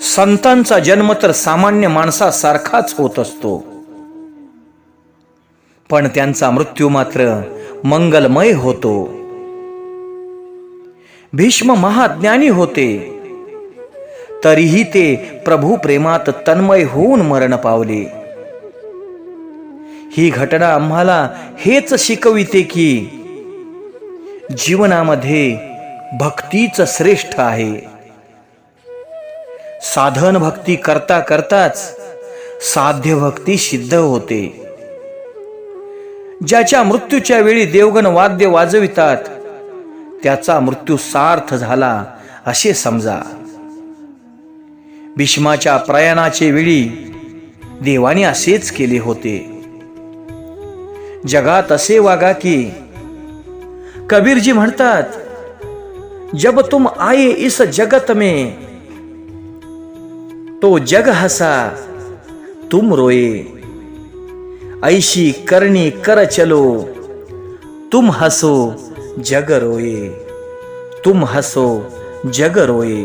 संतांचा जन्म तर सामान्य माणसासारखाच होत असतो. पण त्यांचा मृत्यू मात्र मंगलमय होतो. भीष्म महाज्ञानी होते. तरीही ते प्रभू प्रेमात तन्मय होऊन मरण पावले. ही घटना आम्हाला हेच शिकविते की जीवनामध्ये भक्तीच श्रेष्ठ आहे. साधन भक्ती करता करताच साध्य भक्ती सिद्ध होते. ज्याच्या मृत्यूच्या वेळी देवगण वाद्य वाजवितात त्याचा मृत्यू सार्थ झाला असे समजा. भीष्माच्या प्रयाणाचे वेळी देवाने असेच केले होते. जगात असे वागा की कबीरजी म्हणतात जब तुम आए इस जगत में तो जग हसा तुम रोए। ऐशी करणी कर चलो तुम हसो जग रोए। तुम हसो जग रोए।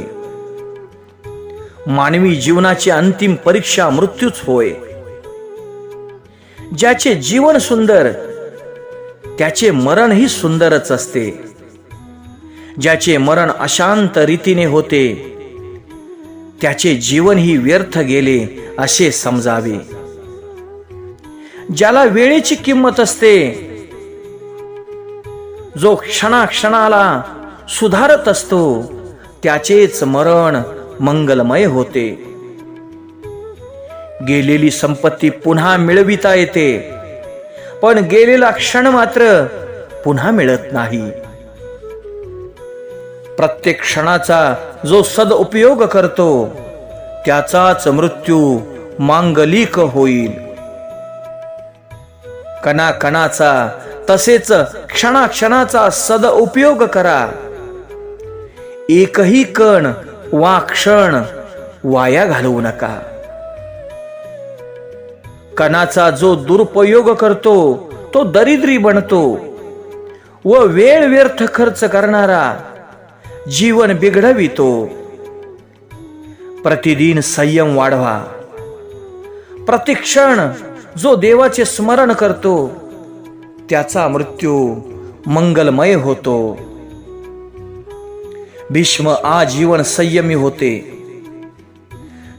मानवी जीवनाची अंतिम परीक्षा मृत्यूच होय। ज्याचे जीवन सुंदर त्याचे मरणही सुंदरच असते। ज्याचे मरण अशांत रीतीने होते त्याचे जीवनही व्यर्थ गेले असे समजावे. ज्याला वेळेची किंमत असते जो क्षणाक्षणाला सुधारत असतो त्याचेच मरण मंगलमय होते. गेलेली संपत्ती पुन्हा मिळविता येते पण गेलेला क्षण मात्र पुन्हा मिळत नाही. प्रत्येक क्षणाचा जो सदउपयोग करतो त्याचाच मृत्यू मांगलिक होईल. कणा कणाचा तसेच क्षणाक्षणाचा सदउपयोग करा. एकही कण वा क्षण वाया घालवू नका. कणाचा जो दुरुपयोग करतो तो दरिद्री बनतो व वेळ व्यर्थ खर्च करणारा जीवन बिघडवितो प्रतिदिन संयम वाढवा. प्रतिक्षण जो देवाचे स्मरण करतो त्याचा मृत्यू मंगलमय होतो. भीष्म आजीवन संयमी होते.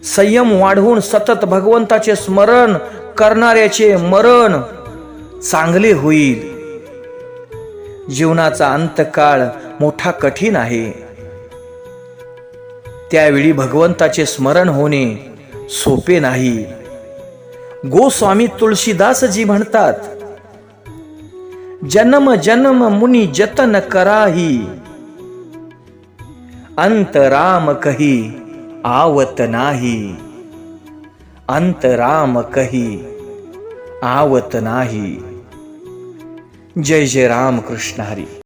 संयम वाढवून सतत भगवंताचे स्मरण करणाऱ्याचे मरण चांगले होईल. जीवनाचा अंतकाळ मोठा कठीण आहे. त्यावेळी भगवंताचे स्मरण होणे सोपे नाही. गोस्वामी तुळशीदासजी म्हणतात जन्म जन्म मुनी जतन कराही. अंतराम कही आवत नाही. अंतराम कही आवत नाही. जय जय राम कृष्ण हरी.